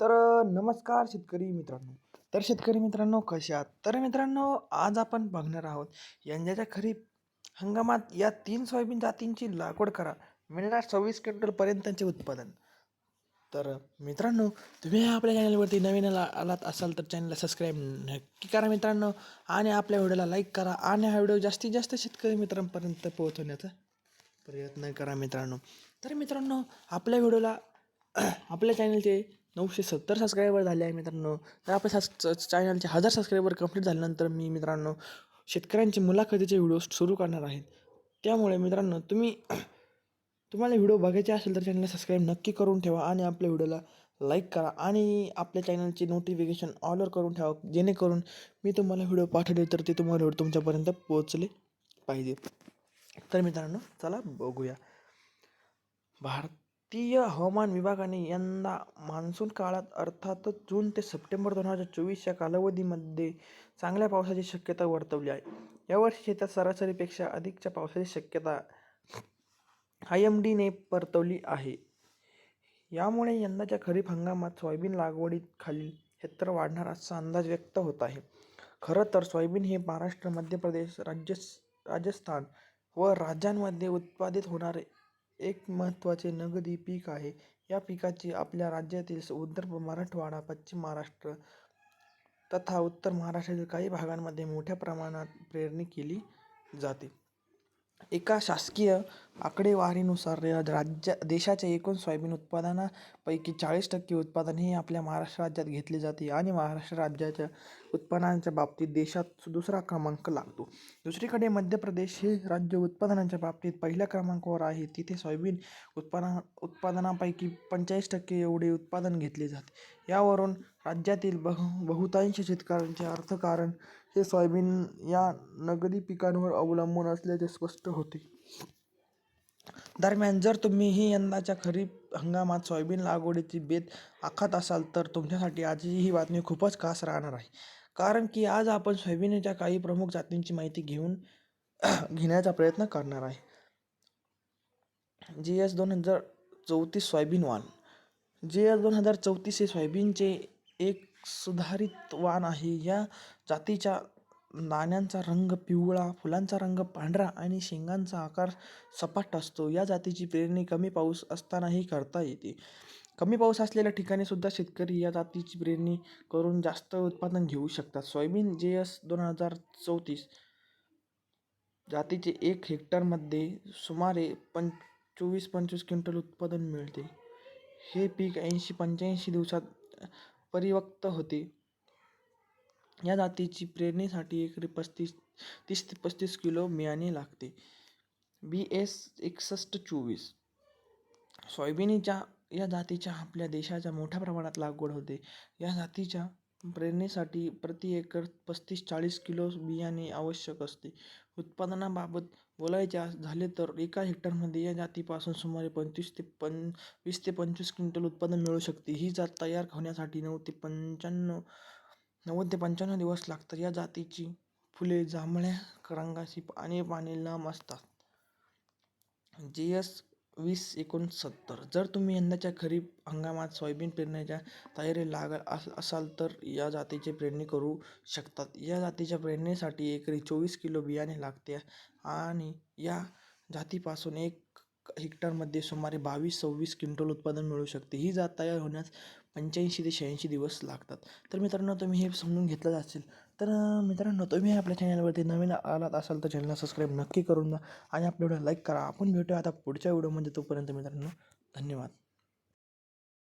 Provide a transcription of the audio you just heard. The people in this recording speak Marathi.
तर नमस्कार शेतकरी मित्रांनो. तर शेतकरी मित्रांनो कसे आहात? तर मित्रांनो आज आपण बघणार आहोत यंदाच्या खरीप हंगामात या तीन सोयाबीन जातींची लागवड करा. मिळणार सव्वीस क्विंटलपर्यंतचे उत्पादन. तर मित्रांनो तुम्ही आपल्या चॅनलवरती नवीन आला आलात असाल तर चॅनलला सबस्क्राईब नक्की करा मित्रांनो आणि आपल्या व्हिडिओला लाईक करा आणि हा व्हिडिओ जास्तीत जास्त शेतकरी मित्रांपर्यंत पोहोचवण्याचा प्रयत्न करा मित्रांनो. तर मित्रांनो आपल्या व्हिडिओला आपल्या चॅनलचे नऊशे सत्तर सबस्क्रायबर झाले आहे मित्रांनो. तर आपल्या सस चॅनलचे हजार सबस्क्रायबर कंप्लीट झाल्यानंतर मी मित्रांनो शेतकऱ्यांचे मुलाखतीचे व्हिडिओ सुरू करणार आहेत त्यामुळे मित्रांनो तुम्ही तुम्हाला व्हिडिओ बघायचे असेल तर चॅनलला सबस्क्राईब नक्की करून ठेवा आणि आपल्या व्हिडिओला लाईक करा आणि आपल्या चॅनलचे नोटिफिकेशन ऑलवर करून ठेवा जेणेकरून मी तुम्हाला व्हिडिओ पाठवले तर ते तुम्हाला व्हिडिओ तुमच्यापर्यंत पोहोचले पाहिजे. तर मित्रांनो चला बघूया. भारतीय हवामान विभागाने यंदा मान्सून काळात अर्थातच जून ते सप्टेंबर दोन हजार चोवीस या कालावधीमध्ये चांगल्या पावसाची शक्यता वर्तवली आहे. यावर्षी शेतात सरासरीपेक्षा अधिकच्या पावसाची शक्यता आय एम डीने परतवली आहे. यामुळे यंदाच्या खरीप हंगामात सोयाबीन लागवडीखालील क्षेत्र वाढणार असा अंदाज व्यक्त होत आहे. खरं तर सोयाबीन हे महाराष्ट्र मध्य प्रदेश राज्य राजस्थान व राज्यांमध्ये उत्पादित होणारे एक महत्त्वाचे नगदी पीक आहे. या पिकाची आपल्या राज्यातील उत्तर मराठवाडा पश्चिम महाराष्ट्र तथा उत्तर महाराष्ट्रातील काही भागांमध्ये मोठ्या प्रमाणात पेरणी केली जाते. एका शासकीय आकडेवारीनुसार राज्य देशाच्या एकूण सोयाबीन उत्पादनापैकी चाळीस टक्के उत्पादन हे आपल्या महाराष्ट्र राज्यात घेतले जाते आणि महाराष्ट्र राज्याच्या उत्पादनाच्या बाबतीत देशात दुसरा क्रमांक लागतो. दुसरीकडे मध्य प्रदेश हे राज्य उत्पादनाच्या बाबतीत पहिल्या क्रमांकावर आहे. तिथे सोयाबीन उत्पादना उत्पादनापैकी पंचेचाळीस टक्के एवढे उत्पादन घेतले जाते. यावरून राज्यातील बहु बहुतांश शेतकऱ्यांचे अर्थकारण हे सोयाबीन या नगदी पिकांवर अवलंबून असल्याचे स्पष्ट होते. दरम्यान जर तुम्हीही यंदाच्या खरीप हंगामात सोयाबीन लागवडीची बेत आखत असाल तर तुमच्यासाठी आजची ही बातमी खूपच खास राहणार आहे. कारण की आज आपण सोयाबीनच्या काही प्रमुख जातींची माहिती घेऊन घेण्याचा प्रयत्न करणार आहे. जी एस दोन हजार चौतीस सोयाबीन वाण जी एस दोन हजार चौतीस हे सोयाबीनचे एक सुधारित वाण आहे. या जातीच्या नाण्यांचा रंग पिवळा फुलांचा रंग पांढरा आणि शेंगांचा आकार सपाट असतो. या जातीची पेरणी कमी पाऊस असतानाही करता येते. कमी पाऊस असलेल्या ठिकाणी सुद्धा शेतकरी या जातीची पेरणी करून जास्त उत्पादन घेऊ शकतात. सोयाबीन जे एस दोन हजार चौतीस जातीचे एक हेक्टरमध्ये सुमारे पं चोवीस पंचवीस क्विंटल उत्पादन मिळते. हे पीक ऐंशी पंच्याऐंशी दिवसात परिवक्त होते. या जातीची पेरणीसाठी एकरी पस्तीस तीस ते पस्तीस किलो बियाणे लागते. बी एस एकसष्ट चोवीस. सोयाबीनच्या या जातीच्या आपल्या देशाच्या मोठ्या प्रमाणात लागवड होते. या जातीच्या प्रेरणेसाठी प्रति एकर पस्तीस चाळीस किलो बियाणे आवश्यक असते. उत्पादनाबाबत बोलायचे झाले तर एका हेक्टरमध्ये या जातीपासून सुमारे पंचवीस ते पं वीस ते पंचवीस क्विंटल उत्पादन मिळू शकते. ही जात तयार होण्यासाठी नऊ ते पंच्याण्णव नव्वद ते पंच्याण्णव दिवस लागतात. या जातीची फुले जांभळ्या रंगाची आणि पाने लांब असतात. जी एस वीस एकोणसत्तर. जर तुम्ही यंदाच्या खरीप हंगामात सोयाबीन पेरण्याच्या तयारी लागत अस असाल तर या जातीची पेरणी करू शकतात. या जातीच्या पेरणीसाठी एकरी चोवीस किलो बियाणे लागते आणि या जातीपासून एक हेक्टरमध्ये सुमारे बावीस सव्वीस क्विंटल उत्पादन मिळू शकते. ही जात तयार होण्यास पंच्याऐंशी ते शहाऐंशी दिवस लागतात. तर मित्रांनो तुम्ही हे समजून घेतलं असेल. तर मित्रांनो तुम्ही आपल्या चॅनलवरती नवीन आलात असाल तर चॅनलला सबस्क्राईब नक्की करून द्या आणि आपल्या व्हिडिओ लाईक करा. आपण भेटूया आता पुढच्या व्हिडिओमध्ये. तोपर्यंत मित्रांनो धन्यवाद.